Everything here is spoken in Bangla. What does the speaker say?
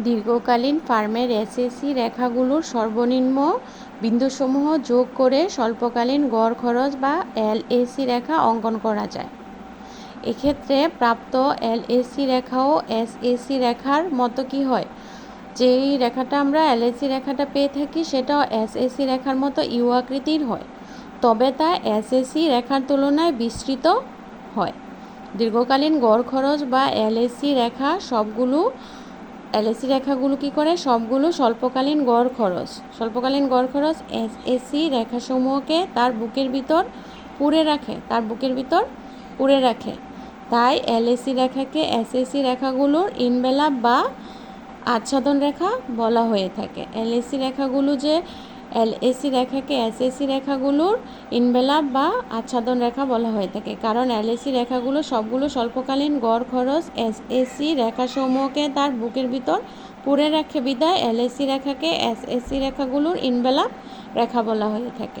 দীর্ঘকালীন ফার্মের এসএসি রেখাগুলোর সর্বনিম্ন বিন্দুসমূহ যোগ করে স্বল্পকালীন গড় খরচ বা এলএসি রেখা অঙ্কন করা যায়। এক্ষেত্রে প্রাপ্ত এলএসি রেখা ও এসএসি রেখার মতো কি হয়? যেই রেখাটা আমরা এলএসি রেখাটা পেয়ে থাকি, সেটাও এসএসি রেখার মতো ইউ আকৃতির হয়। তবে তা এসএসি রেখার তুলনায় বিস্তৃত হয়। দীর্ঘকালীন গড় খরচ বা এলএসি রেখা সবগুলো এলএসি রেখাগুলো কি করে? সবগুলো স্বল্পকালীন গড় খরচ। স্বল্পকালীন গড় খরচ এসি রেখাসমূহকে তার বুকের ভিতর পুড়ে রাখে। তার বুকের ভিতর পুড়ে রাখে। তাই এলএসি রেখাকে এসএসি রেখাগুলোর ইনবেলাপ বা আচ্ছাদন রেখা বলা হয়ে থাকে। এলএসি রেখাগুলো যে এলএসি রেখাকে এসএসি রেখাগুলোর ইনভেলাপ বা আচ্ছাদন রেখা বলা হয়ে থাকে। কারণ এলএসি রেখাগুলো সবগুলো স্বল্পকালীন গড়, খরচ এসএসি রেখাসমূহকে তার বুকের ভিতর পুরে রাখে বিদায় এলএসি রেখাকে এসএসি রেখাগুলোর ইনভেলাপ রেখা বলা হয়ে থাকে।